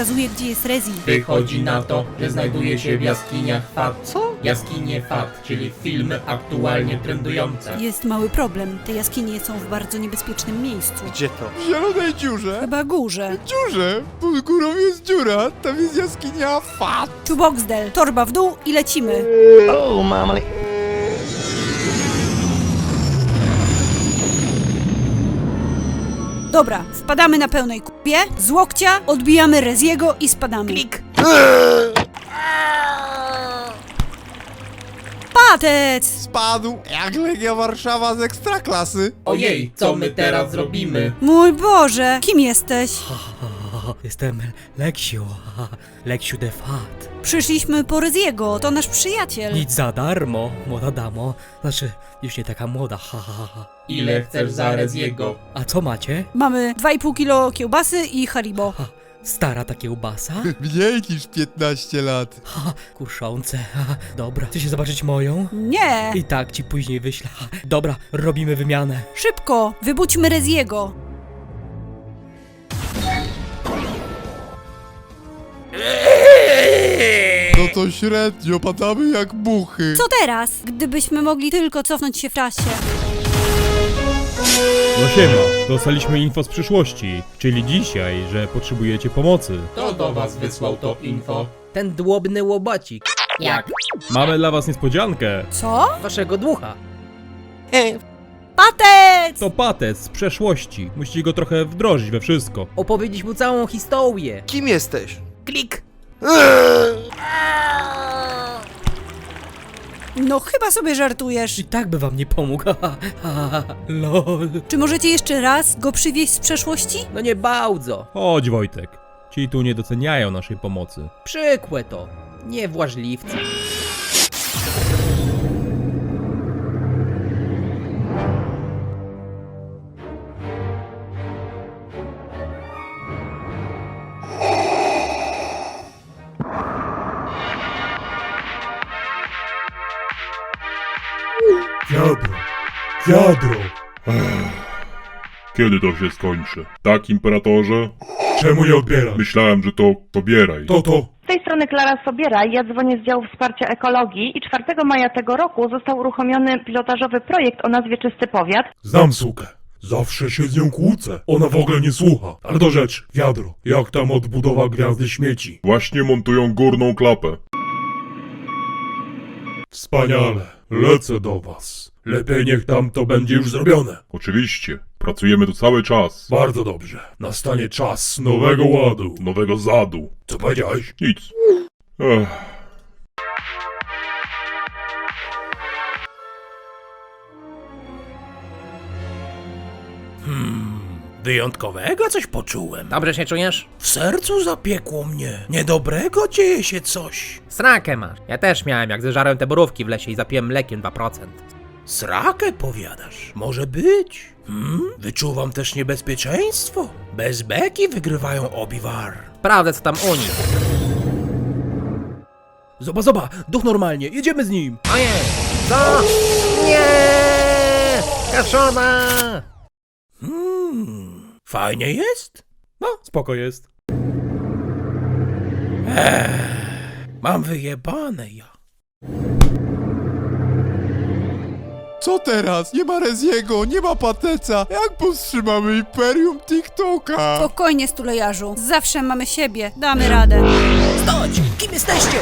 Wskazuje, gdzie jest Rezi. Wychodzi na to, że znajduje się w jaskiniach Fat. Co? Jaskinie Fat, czyli filmy aktualnie trendujące. Jest mały problem. Te jaskinie są w bardzo niebezpiecznym miejscu. Gdzie to? W zielonej dziurze. Chyba górze. Dziurze. Pod górą jest dziura. Tam jest jaskinia Fat. Tu Boxdel, torba w dół i lecimy. O, mamali. Dobra, wpadamy na pełnej kupie, z łokcia, odbijamy Reziego i spadamy. Klik. Patec! Spadł jak Legia Warszawa z ekstraklasy. Ojej, co my teraz zrobimy? Mój Boże, kim jesteś? Jestem Leksiu, Leksiu de Fat. Przyszliśmy po Reziego, to nasz przyjaciel. Nic za darmo, młoda damo. Znaczy, już nie taka młoda, ha, ha, ha. Ile chcesz za jego? A co macie? Mamy 2,5 kilo kiełbasy i Haribo. Ha, stara ta kiełbasa? Mniej niż 15 lat. Ha, kuszące, ha, dobra. Chcecie zobaczyć moją? Nie! I tak ci później wyślę. Ha, Dobra, robimy wymianę. Szybko, wybudźmy Reziego. No to średnio, padamy jak muchy. Co teraz? Gdybyśmy mogli tylko cofnąć się w czasie. No siema, dostaliśmy info z przyszłości, czyli dzisiaj, że potrzebujecie pomocy. Kto do was wysłał to info? Ten dłobny łobocik Jak? Mamy dla was niespodziankę. Co? waszego ducha. Patec! To patec z przeszłości. Musicie go trochę wdrożyć we wszystko. Opowiedzieć mu całą historię. Kim jesteś? Klik! No chyba sobie żartujesz. I tak by wam nie pomógł, ha, ha, ha, ha. lol. Czy możecie jeszcze raz go przywieźć z przeszłości? No nie bardzo. Chodź Wojtek. Ci tu nie doceniają naszej pomocy. Przykłe to. Niewłażliwcy. Wiadro, wiadro. Kiedy to się skończy? Tak, imperatorze? Czemu nie odbierasz? Myślałem, że to pobieraj. To to. Z tej strony Klara Sobiera, ja dzwonię z działu wsparcia ekologii i 4 maja tego roku został uruchomiony pilotażowy projekt o nazwie Czysty Powiat. Znam sukę. Zawsze się z nią kłócę. Ona w ogóle nie słucha. Ale do rzeczy. Wiadro. Jak tam odbudowa gwiazdy śmieci? Właśnie montują górną klapę. Wspaniale. Lecę do was. Lepiej niech tam to będzie już zrobione. Oczywiście. Pracujemy tu cały czas. Bardzo dobrze. Nastanie czas nowego ładu. Nowego zadu. Co powiedziałeś? Nic. Ech. Wyjątkowego coś poczułem. Dobrze się czujesz? W sercu zapiekło mnie. Niedobrego dzieje się coś. Srakę masz. Ja też miałem, jak zeżarłem te borówki w lesie i zapiłem mlekiem 2%. Srakę powiadasz. Może być. Hmm? Wyczuwam też niebezpieczeństwo. Bez beki wygrywają obiwar. Sprawdzę, co tam u nich. Zoba, zoba, duch normalnie, jedziemy z nim. Ojej! Co? Nie! Kaszona! Hmm. Fajnie jest? No, spoko jest. Mam wyjebane ja. Co teraz? Nie ma Reziego, nie ma Pateca. Jak powstrzymamy Imperium TikToka? Spokojnie, stulejarzu. Zawsze mamy siebie. Damy radę. Stać! Kim jesteście?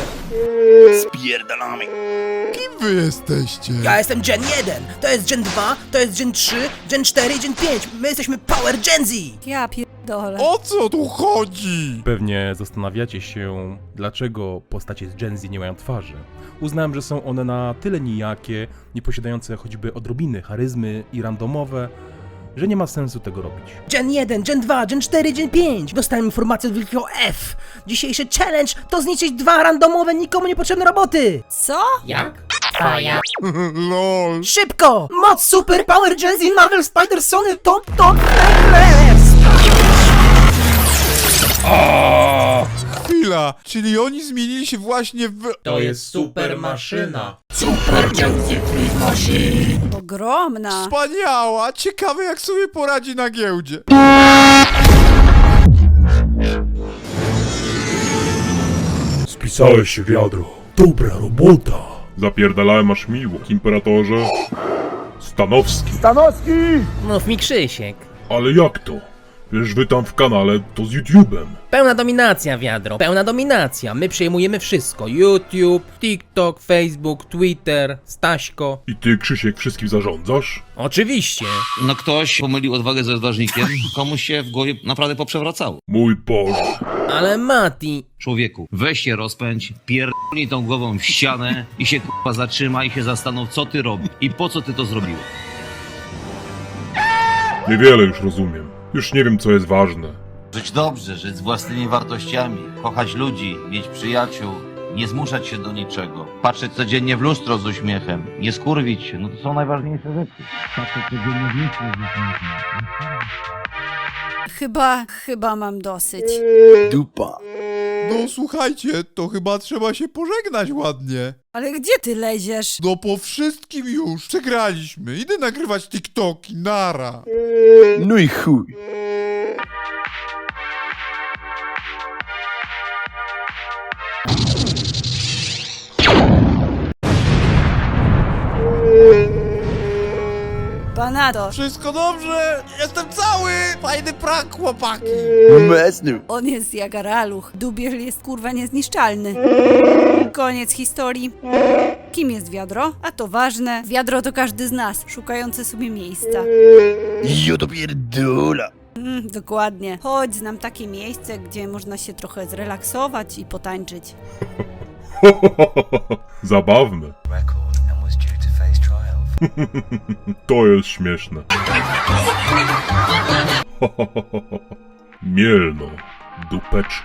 Kim wy jesteście? Ja jestem Gen 1, to jest Gen 2, to jest Gen 3, Gen 4 i Gen 5. My jesteśmy Power Gen Z! Ja pierdolę. O co tu chodzi? Pewnie zastanawiacie się, dlaczego postacie z Gen Z nie mają twarzy. Uznałem, że są one na tyle nijakie, nie posiadające choćby odrobiny charyzmy i randomowe, że nie ma sensu tego robić. Gen 1, Gen 2, Gen 4, Gen 5. Dostałem informację od wielkiego F. Dzisiejszy challenge to zniszczyć dwa randomowe, nikomu niepotrzebne roboty. Co? Jak? Twoja. LOL. Szybko! Moc Super Power Gen Z Marvel Spider Sony Top Top Chwila, czyli oni zmienili się właśnie w... To jest super maszyna. Ogromna. Wspaniała! Ciekawe jak sobie poradzi na giełdzie. Spisałeś się wiadro. Dobra robota. Zapierdalałem aż miło, imperatorze. Stanowski. Mów mi Krzysiek. Ale jak to? Wiesz, wy tam w kanale to z YouTube'em. Pełna dominacja, wiadro. Pełna dominacja. My przejmujemy wszystko. YouTube, TikTok, Facebook, Twitter, Staśko. I ty, Krzysiek, wszystkim zarządzasz? Oczywiście. No ktoś pomylił odwagę ze odważnikiem, komuś się w głowie naprawdę poprzewracało. Mój Boże. Ale Mati, Człowieku, weź się rozpędź, pierdolnij tą głową w ścianę i się k***a zatrzymaj i się zastanów, co ty robisz i po co ty to zrobiłeś. Niewiele już rozumiem. Już nie wiem, co jest ważne. Żyć dobrze, żyć z własnymi wartościami, kochać ludzi, mieć przyjaciół, nie zmuszać się do niczego, patrzeć codziennie w lustro z uśmiechem, nie skurwić się, no to są najważniejsze rzeczy. Chyba, chyba mam dosyć. No słuchajcie, to chyba trzeba się pożegnać ładnie. Ale gdzie ty leziesz? No po wszystkim już przegraliśmy. Idę nagrywać TikToki, nara. No i chuj. Wszystko dobrze, jestem cały. Fajny prank, chłopaki. On jest jagaraluch. Dubiel jest kurwa niezniszczalny. Koniec historii. Kim jest wiadro? A to ważne. Wiadro to każdy z nas, szukający sobie miejsca. Jo to pierdula. Mm, dokładnie. Chodź, znam takie miejsce, gdzie można się trochę zrelaksować i potańczyć. Zabawne. to jest śmieszne. Mielno. Dupeczki.